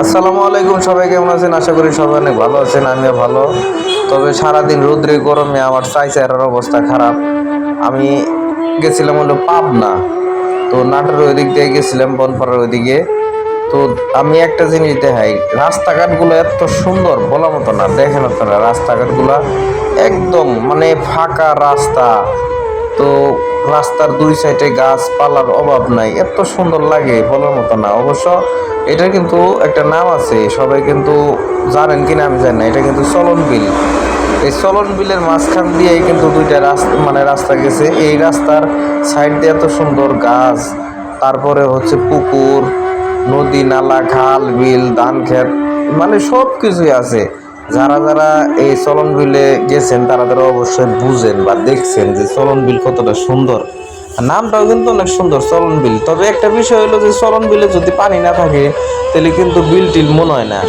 আসসালামু আলাইকুম সবাই, কেমন আছেন? আশা করি সবাই অনেক ভালো আছেন, আমিও ভালো। তবে সারাদিন রৌদ্রে গরমে আমার চাই চাইরার অবস্থা খারাপ। আমি গেছিলাম হলো পাবনা। তো নাটোর ওই দিক দিয়ে গেছিলাম, বনপাড়ার ওইদিকে। তো আমি একটা জিনিস দেখাই, রাস্তাঘাটগুলো এত সুন্দর বলা মতো না, দেখেন আপনারা, রাস্তাঘাটগুলো একদম মানে ফাঁকা রাস্তা। তো রাস্তার দুই সাইডে গাছপালার অভাব নাই। এত সুন্দর লাগে বলার মতো না। অবশ্য এটা কিন্তু একটা নাম আছে, সবাই কিন্তু জানেন কিনা আমি জানি না। এটা কিন্তু চলন বিল। এই চলন বিলের মাঝখান দিয়েই কিন্তু দুইটা রাস্তা মানে রাস্তা গেছে। এই রাস্তার সাইড দিয়ে এত সুন্দর গাছ, তারপরে হচ্ছে পুকুর, নদী, নালা, খাল, বিল, ধান ক্ষেত মানে সব কিছুই আছে। যারা যারা এই চলন বিলে গেছেন, তারা তারা অবশ্যই বুঝেন বা দেখছেন যে চলন বিল কতটা সুন্দর। নামটাও কিন্তু অনেক সুন্দর, চলন বিল। তবে একটা বিষয় হলো যে চলন বিলে যদি পানি না থাকে, তাহলে কিন্তু বিল টিল মনে হয় না।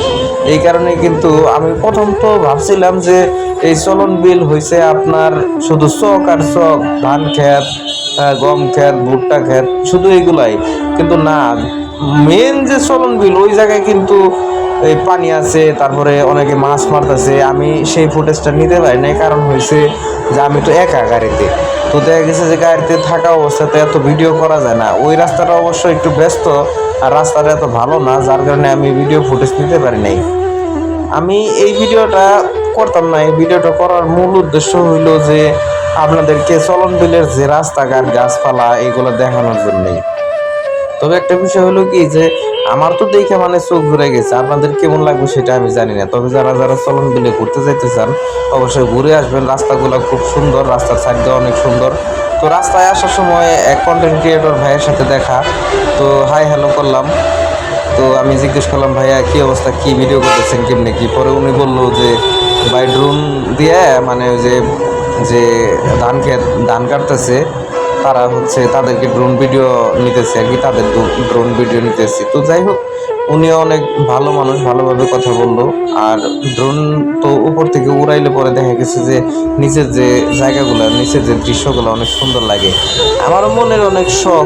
এই কারণে কিন্তু আমি প্রথম তো ভাবছিলাম যে এই চলন বিল হয়েছে আপনার শুধু চক আর চক, ধান ক্ষেত গম ক্ষেত, ভুট্টা ক্ষেত, শুধু এগুলাই। কিন্তু না মেন যে চলন বিল, ওই জায়গায় কিন্তু এই পানি আছে, তারপরে অনেকে মাছ মারতেছে। আমি সেই ফুটেজটা নিতে পারি নাই, কারণ হয়েছে যে আমি তো একা গাড়িতে। তো দেখা গেছে যে গাড়িতে থাকা অবস্থাতে এত ভিডিও করা যায় না। ওই রাস্তাটা অবশ্য একটু ব্যস্ত, আর রাস্তাটা এত ভালো না, যার কারণে আমি ভিডিও ফুটেজ নিতে পারি নাই। আমি এই ভিডিওটা করতাম না, এই ভিডিওটা করার মূল উদ্দেশ্য হইল যে আপনাদেরকে চলন বিলের যে রাস্তাঘাট, গাছপালা, এগুলো দেখানোর জন্যই। তবে একটা বিষয় হলো কি যে, আমার তো দেখে মানে চোখ ঘুরে গেছে। আপনাদের কেমন লাগবে সেটা আমি জানি না। তবে যারা যারা চলন বিলে ঘুরতে যাইতে চান, অবশ্যই ঘুরে আসবেন। রাস্তাগুলো খুব সুন্দর, রাস্তার সাইডটা অনেক সুন্দর। তো রাস্তায় আসার সময় এক কন্টেন্ট ক্রিয়েটর ভাইয়ের সাথে দেখা। তো হাই হ্যালো করলাম। তো আমি জিজ্ঞেস করলাম, ভাইয়া, কি অবস্থা? কী ভিডিও করতেছেন কেমনি কি? পরে উনি বলল যে, ভাই ড্রোন দিয়ে মানে যে যে ধান খেত ধান কাটতেছে তারা হচ্ছে তাদেরকে ড্রোন ভিডিও নিতেছে আর কি, তাদের ড্রোন ভিডিও নিতেছে। তো যাই হোক, উনিও অনেক ভালো মানুষ, ভালোভাবে কথা বলল। আর ড্রোন তো উপর থেকে উড়াইলে পরে দেখা গেছে যে নিচের যে জায়গাগুলো, নিচের যে দৃশ্যগুলো অনেক সুন্দর লাগে। আমারও মনের অনেক শখ,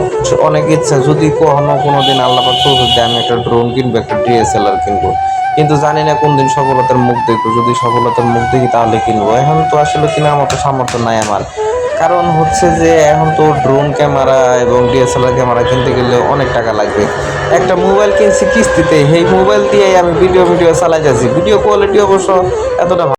অনেক ইচ্ছা, যদি কখনো কোনো দিন আল্লাহ পাক তৌফিক আমি একটা ড্রোন কিনবো, একটা ডিএসএলআর কিনবো। কিন্তু জানি না কোন দিন সফলতার মুখ দেখব। যদি সফলতার মুখ দেখি, তাহলে কিনবো। এখন তো আসলে কেনার মতো সামর্থ্য নাই আমার। কারণ হচ্ছে যে এখন তো ড্রোন ক্যামেরা এবং ডিএসএলআর ক্যামেরা কিনতে গেলে অনেক টাকা লাগবে। একটা মোবাইল কিনছি কিস্তিতে, সেই মোবাইল দিয়েই আমি ভিডিও ভিডিও চালাই যাচ্ছি। ভিডিও কোয়ালিটি অবশ্য এতটা